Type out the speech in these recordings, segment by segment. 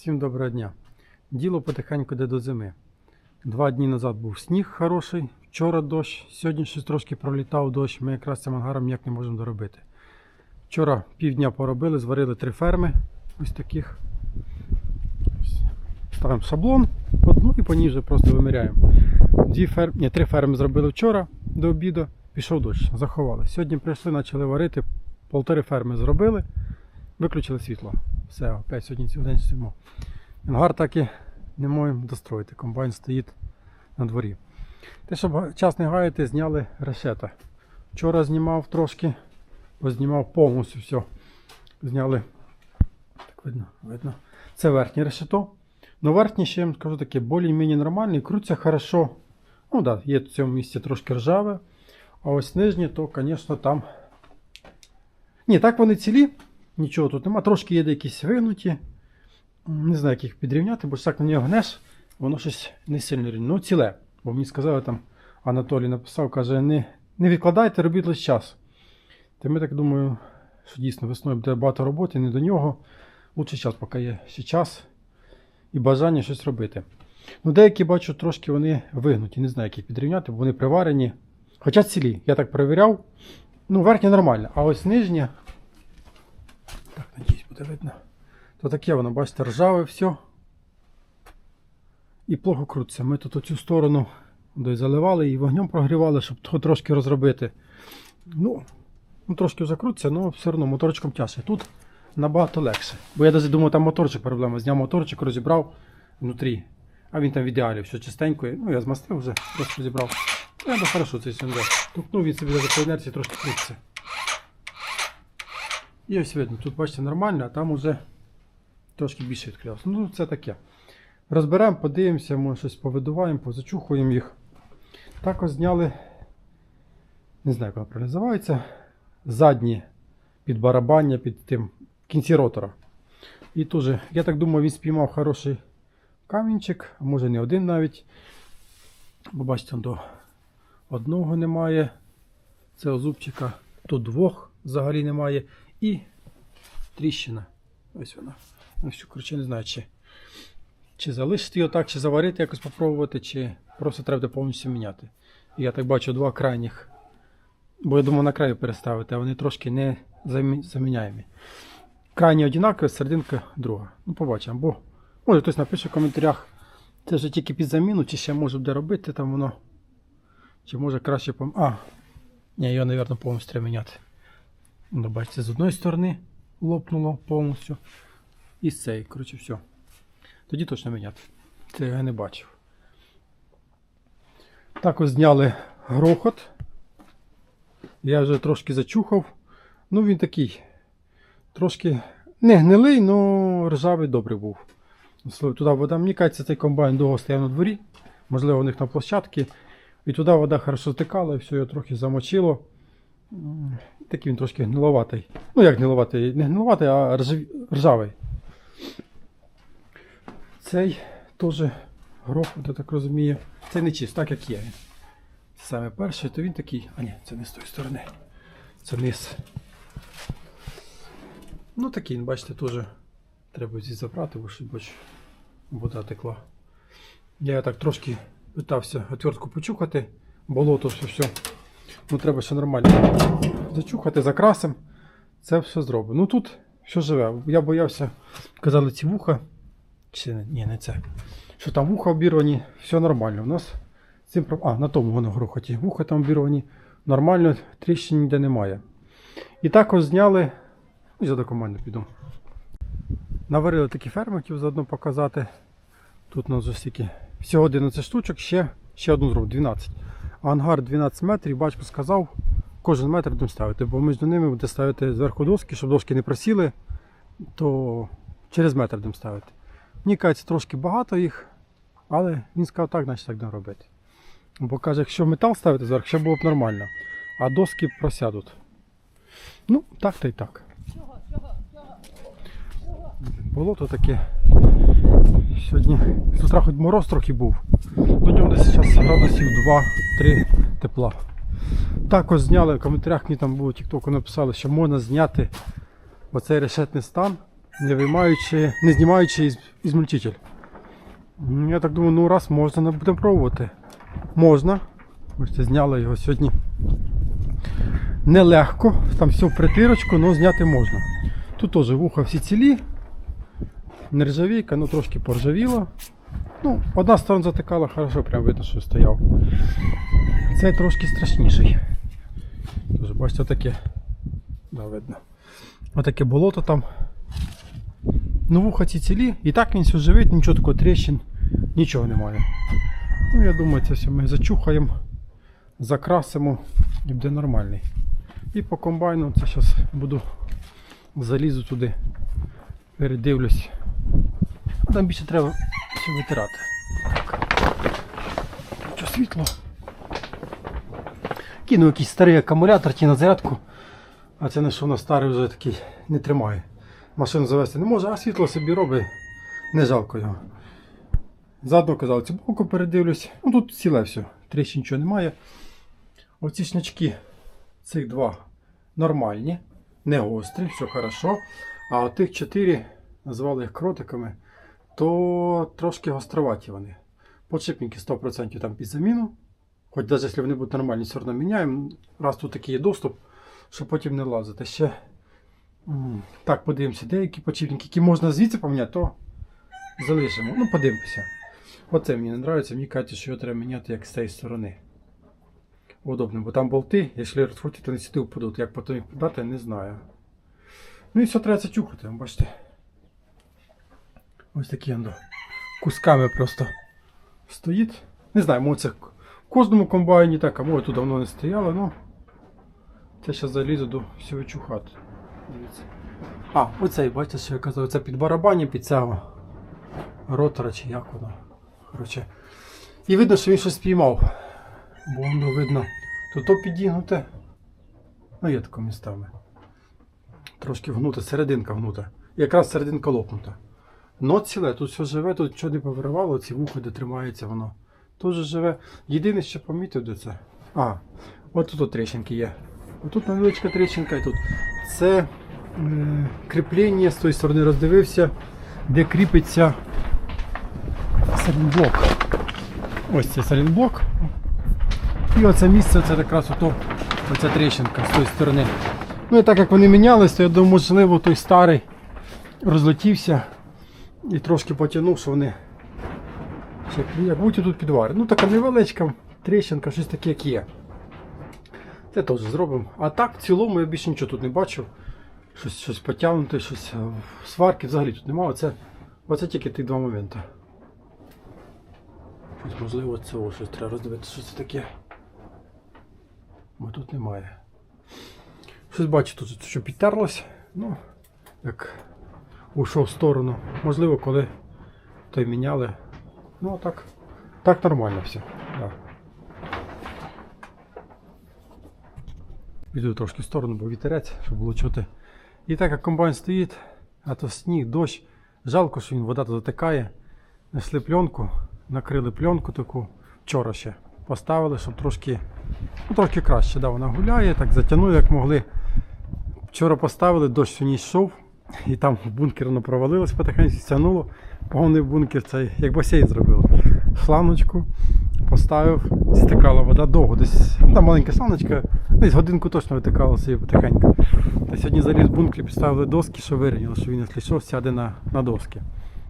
Всім доброго дня. Діло потихеньку йде до зими. Два дні назад був сніг хороший, вчора дощ, сьогодні щось трошки пролітав дощ, ми якраз цим ангаром ніяк не можемо доробити. Вчора півдня поробили, зварили три ферми ось таких. Ставимо шаблон одну і по ній вже просто виміряємо. Дві фер... Ні, три ферми зробили вчора до обіду, пішов дощ, заховали. Сьогодні прийшли, почали варити, полтори ферми зробили, виключили світло. Все, опять сьогодні цілий день сидимо. Інгар так і не можемо достроїти. Комбайн стоїть на дворі. Те, щоб час не гаяти, зняли решета. Вчора знімав трошки, познімав повністю все. Зняли. Так видно, видно. Це верхнє решето. Ну, верхнє ще я вам скажу таке, більш-менш нормальний, крутиться хорошо. Ну так, да, є в цьому місці трошки ржаве. А ось нижнє, то, звісно, там. Ні, так вони цілі. Нічого тут нема. Трошки є якісь вигнуті. Не знаю, як їх підрівняти, бо так на нього гнеш, воно щось не сильно рівно. Ну, ціле. Бо мені сказали там, Анатолій написав, каже, не, не відкладайте, робіть лише час. Та ми так думаю, що дійсно весною буде багато роботи, не до нього. Лучше час, поки є ще час і бажання щось робити. Ну, деякі бачу, трошки вони вигнуті, не знаю, як їх підрівняти, бо вони приварені. Хоча цілі, я так перевіряв. Ну, верхня нормальна, а ось нижня. Так, видно. То таке воно, бачите, ржаве все. І плохо крутиться. Ми тут оцю сторону десь заливали і вогнем прогрівали, щоб того трошки розробити. Ну, ну трошки вже крутиться, але все одно моторчиком тяжче. Тут набагато легше. Бо я навіть думав, там моторчик проблема. Зняв моторчик, розібрав внутрі. А він там в ідеалі, все чистенько. Ну, я змастив вже, просто. Ну, я хорошо цей сюндер. Тукнув він собі по інерції трошки крутиться. І ось видно, тут бачите нормально, а там уже трошки більше відкривався. Ну, це таке. Розберемо, подивимося, може щось повидуваємо, позачухуємо їх. Також зняли, не знаю, як воно правильно називається, задні підбарабання під тим кінці ротора. І теж, я так думаю, він спіймав хороший камінчик, а може не один навіть. Бо бачите, до одного немає цього зубчика, тут двох взагалі немає. І тріщина. Ось вона. Ось коротше, не знаю, чи, чи залишити його так, чи заварити, якось попробувати, чи просто треба повністю міняти. Я так бачу два крайніх. Бо я думав на краю переставити, а вони трошки не замі- заміняємі. Крайні однакові, серединка друга. Ну, побачимо. Бо може хтось напише в коментарях, це вже тільки під заміну, чи ще може буде робити там воно. Чи може краще пом... А, ні, його, мабуть, повністю треба міняти. Ну, бачите, з одної сторони лопнуло повністю. І з цієї, коротше, все. Тоді точно міняти. Це я не бачив. Так ось зняли грохот. Я вже трошки зачухав. Ну, він такий. Трошки не гнилий, але ржавий добрий був. Туди вода, мені кажеться, цей комбайн довго стояв на дворі. Можливо, у них на площадці. І туди вода хорошо стикала, і все його трохи замочило. Такий він трошки гниловатий. Ну як гниловатий? Не гниловатий, а ржавий. Цей теж грохот, я так розумію. Це не чист, так як є. Саме перший, то він такий. А ні, це не з тої сторони. Це низ. Ну такий, бачите, теж треба зі забрати, бо щоб бач, вода текла. Я так трошки питався отвертку почухати, болото все все. Ну треба ще нормально зачухати, закрасим. Це все зробимо. Ну тут все живе. Я боявся, казали ці вуха. Чи ні, не це. Що там вуха обірвані, все нормально. У нас цим А, на тому воно грохоті. Вуха там обірвані. Нормально, тріщин ніде немає. І також зняли. Ну, я до команди піду. Наварили такі ферми, заодно показати. Тут у нас вже стільки. Всього 11 штучок, ще, ще одну зробив, 12. Ангар 12 метрів, батько сказав, кожен метр будемо ставити, бо між ними буде ставити зверху доски, щоб доски не просіли, то через метр будемо ставити. Мені кажеться, трошки багато їх, але він сказав так, значить так будемо робити. Бо каже, якщо метал ставити зверху, ще було б нормально, а доски просядуть. Ну, так та й так. Болото таке. Сьогодні з хоч мороз трохи був. Ну, днем десь зараз градусів 2-3 тепла. Також зняли в коментарях, мені там було Тіктоку написали, що можна зняти оцей решетний стан не виймаючи, не знімаючи із, ізмельчитель. Ну, Я так думаю, ну раз можна, ну, будемо пробувати. Можна. Бачите, зняли його сьогодні. Нелегко, там все в притирочку, але зняти можна. Тут теж вуха всі цілі. Нержавійка, ну трошки поржавіла. Ну, одна сторона затикала, хорошо, прям видно, що стояв. Цей трошки страшніший. Тож, бачите, таке. Да, видно. Отаке болото там. Ну, вуха ці цілі. І так він все живить, нічого такого тріщин, нічого немає. Ну, я думаю, це все ми зачухаємо, закрасимо і буде нормальний. І по комбайну це зараз буду залізу туди, передивлюсь. Там більше треба все витирати. Що світло? Кину якийсь старий акумулятор ті на зарядку. А це не що на старий вже такий не тримає. Машину завести не може, а світло собі робить. Не жалко його. Заодно казав, цю боку передивлюсь. Ну тут ціле все, тріщин нічого немає. Оці шнячки, цих два нормальні, не гострі, все хорошо. А отих чотири, назвали їх кротиками, то трошки гостроваті вони. Подшипники 100% там під заміну. Хоч навіть якщо вони будуть нормальні, все одно міняємо. Раз тут такий є доступ, щоб потім не лазити. Ще так, подивимося, деякі подшипники, які можна звідси поміняти, то залишимо. Ну, подивимося. Оце мені не подобається, мені кажуть, що його треба міняти як з цієї сторони. Удобно, бо там болти, якщо розходити, то не сюди впадуть. Як потім їх подати, не знаю. Ну і все треба зачухати, бачите. Ось такі андо. Кусками просто стоїть. Не знаю, може це в кожному комбайні так, а може тут давно не стояло, ну. Це зараз залізу до всього чухати. Дивіться. А, оцей, бачите, що я казав, це під барабані, під цього ротора чи як воно. Коротше. І видно, що він щось спіймав. Бо воно видно. Тут то підігнуте. Ну, є тако містами. Трошки гнута, серединка гнута. Якраз серединка лопнута. Но ціле, тут все живе, тут нічого не повиривало, ці вуха, де тримається воно. Же живе. Єдине, що помітив, де це. А, от тут от тріщинки є. Отут невеличка тріщинка і тут. Це е, кріплення з тої сторони роздивився, де кріпиться салінблок. Ось цей салінблок. І оце місце, це якраз ото, оця тріщинка з тої сторони. Ну і так як вони мінялись, то я думаю, можливо, той старий розлетівся і трошки потягнув, що вони як будь тут підвари. Ну така невеличка тріщинка, щось таке, як є. Це теж зробимо. А так, в цілому я більше нічого тут не бачу. Щось, щось потягнуте, щось е, сварки взагалі тут немає. Оце, оце тільки ті два моменти. Щось, можливо, це о, щось треба роздивитися, що це таке. Бо тут немає. Щось бачу тут, що підтерлось. Ну, як ушов в сторону. Можливо, коли той міняли. Ну, а так, так нормально все. Да. Піду трошки в сторону, бо вітерець, щоб було чути. І так як комбайн стоїть, а то сніг, дощ. Жалко, що він вода затикає. Несли пленку, накрили пленку таку вчора ще. Поставили, щоб трошки, ну, трошки краще. Да, вона гуляє, так затягнули, як могли. Вчора поставили, дощ всю йшов, і там в бункер воно провалилось, потихеньку стягнуло. Повний бункер цей, як басейн зробило. Шланочку поставив, стикала вода довго, десь ну, там маленька шланочка, десь годинку точно витикала собі потихеньку. Та сьогодні заліз в бункер, підставили доски, що вирівняли, що він якщо що, сяде на, на доски.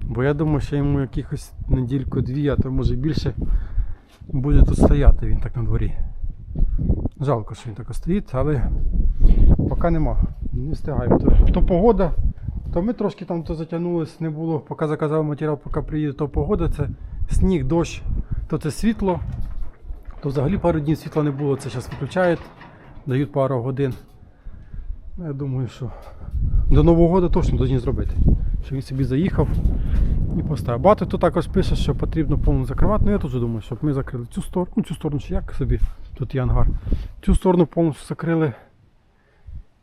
Бо я думаю, що йому якихось недільку-дві, а то може більше буде тут стояти він так на дворі. Жалко, що він так стоїть, але поки нема. Не встигаємо. То, то погода, то ми трошки там то затягнулись, не було, поки заказав матеріал, поки приїде, то погода, це сніг, дощ, то це світло, то взагалі пару днів світла не було, це зараз виключають, дають пару годин. Ну, Я думаю, що до Нового року точно повинні зробити. Що він собі заїхав і поставив. Багато хто також пише, що потрібно повністю закривати. Ну я теж думаю, щоб ми закрили цю сторону, ну цю сторону ще як собі, тут є ангар. Цю сторону повністю закрили.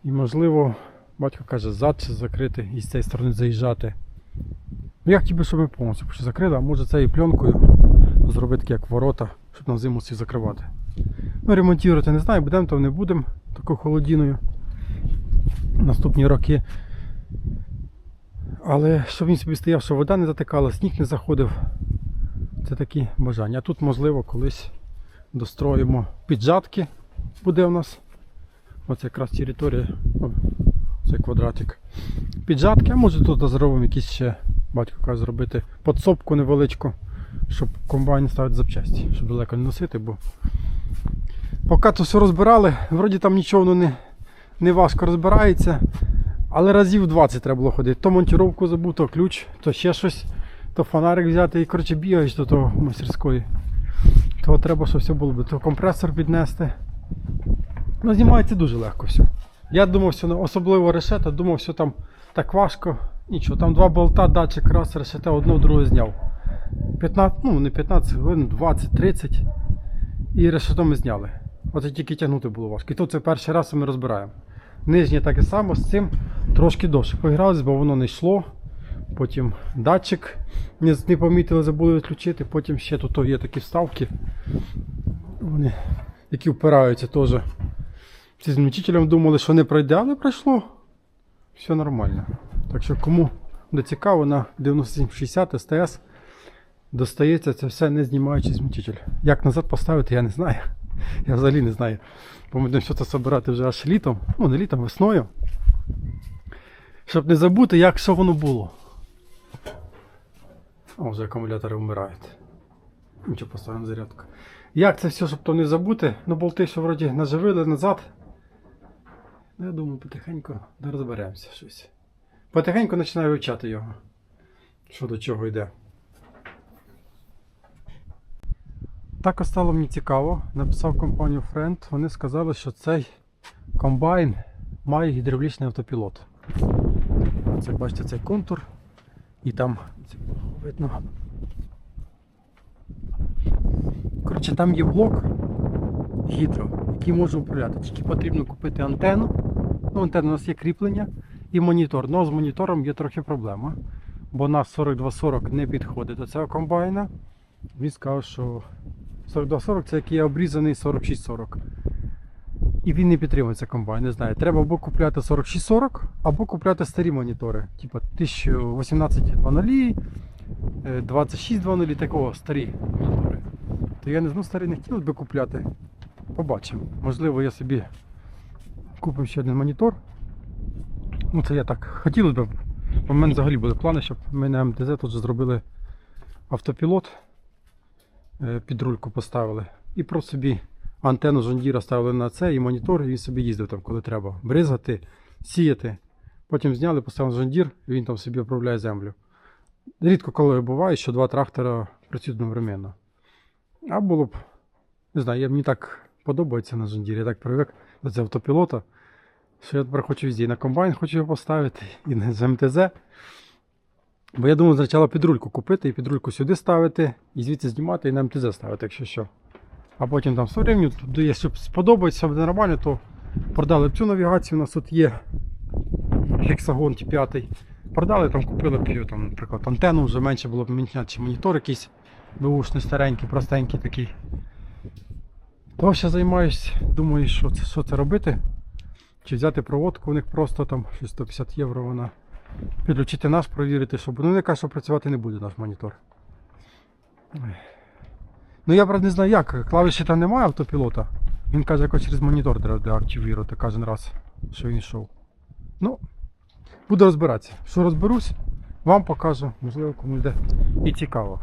І можливо, батько каже, зад закрити і з цієї сторони заїжджати. Ну я хотів би, щоб ми повністю закрили, а може цією пленкою зробити такі як ворота, щоб на зиму всі закривати. Ну, ремонтувати не знаю, будемо то не будемо такою холодіною. Наступні роки. Але щоб він собі стояв, щоб вода не затикала, сніг не заходив. Це такі бажання. А тут, можливо, колись достроїмо піджатки. Буде у нас. Оце якраз територія. Цей квадратик. Піджатки, а може тут зробимо якісь ще, батько каже, зробити подсобку невеличку, щоб комбайн ставити запчасті, щоб далеко не носити, бо поки то все розбирали, вроді там нічого воно не, не важко розбирається. Але разів 20 треба було ходити. То монтіровку забув, то ключ, то ще щось, то фонарик взяти і коротше бігаєш до того мастерської. То треба, щоб все було би. То компресор піднести. Ну, знімається дуже легко все. Я думав, що особливо решета, думав, що там так важко. Нічого, там два болта, датчик, раз, решета, одно, друге зняв. 15, ну не 15 хвилин, 20-30. І решето ми зняли. Оце тільки тягнути було важко. І то це перший раз ми розбираємо. Нижнє таке саме з цим трошки довше поігралися, бо воно не йшло. Потім датчик не, не помітили, забули відключити. Потім ще тут є такі вставки, вони, які впираються теж. Ці змінчителем думали, що не пройде, але пройшло. Все нормально. Так що кому буде цікаво, на 9760 СТС достається це все не знімаючи змінчитель. Як назад поставити, я не знаю. Я взагалі не знаю. Бо ми будемо це збирати вже аж літом, ну не літом, весною. Щоб не забути, як що воно було. О, вже акумулятори вмирають. Нічого поставимо зарядку. Як це все, щоб то не забути? Ну болти, що вроді наживили назад. Ну, я думаю, потихеньку розберемося щось. Потихеньку починаю вивчати його. Що до чого йде. Також стало мені цікаво, написав компанію Friend, вони сказали, що цей комбайн має гідравлічний автопілот. Це бачите цей контур і там це видно. Коротше, там є блок гідро, який може управляти. Тільки потрібно купити антенну. Ну, антенна у нас є кріплення і монітор. Ну, з монітором є трохи проблема, бо на 4240 не підходить до цього комбайна. Він сказав, що 4240 це який обрізаний 4640. І він не підтримується комбайн, не знаю. Треба або купляти 4640, або купляти старі монітори. Типа 1018.00, 26.00, такого старі монітори. То я не знаю, старі не хотів би купляти. Побачимо. Можливо, я собі купив ще один монітор. Ну це я так хотілося б. У мене взагалі були плани, щоб ми на МТЗ тут зробили автопілот е, під рульку поставили. І просто собі антенну жондіра ставили на це і монітор, і він собі їздив там, коли треба. Бризгати, сіяти. Потім зняли, поставили жондір, і він там собі управляє землю. Рідко коли буває, що два трактора працюють одновременно. А було б, не знаю, мені так подобається на жондірі, я так привик до цього автопілота, що я тепер хочу везде. На комбайн хочу його поставити, і на МТЗ. Бо я думав, спочатку підрульку купити і підрульку сюди ставити, і звідси знімати і на МТЗ ставити, якщо що. А потім там все рівню, туди, якщо сподобається, буде нормально, то продали б цю навігацію. У нас тут є гексагон Т5. Продали, там купили б, там, наприклад, антенну, вже менше було б міняти, чи монітор якийсь бушний, старенький, простенький такий. То ще займаюсь, думаю, що це, що це робити. Чи взяти проводку, у них просто там щось 150 євро вона. Підключити наш, провірити, щоб. Ну, не каже, що працювати не буде наш монітор. Ну я правда не знаю як. Клавіші там немає автопілота. Він каже, якось через монітор треба активувати кожен раз, що він йшов. Ну, буду розбиратися. Що розберусь, вам покажу, можливо, кому йде і цікаво.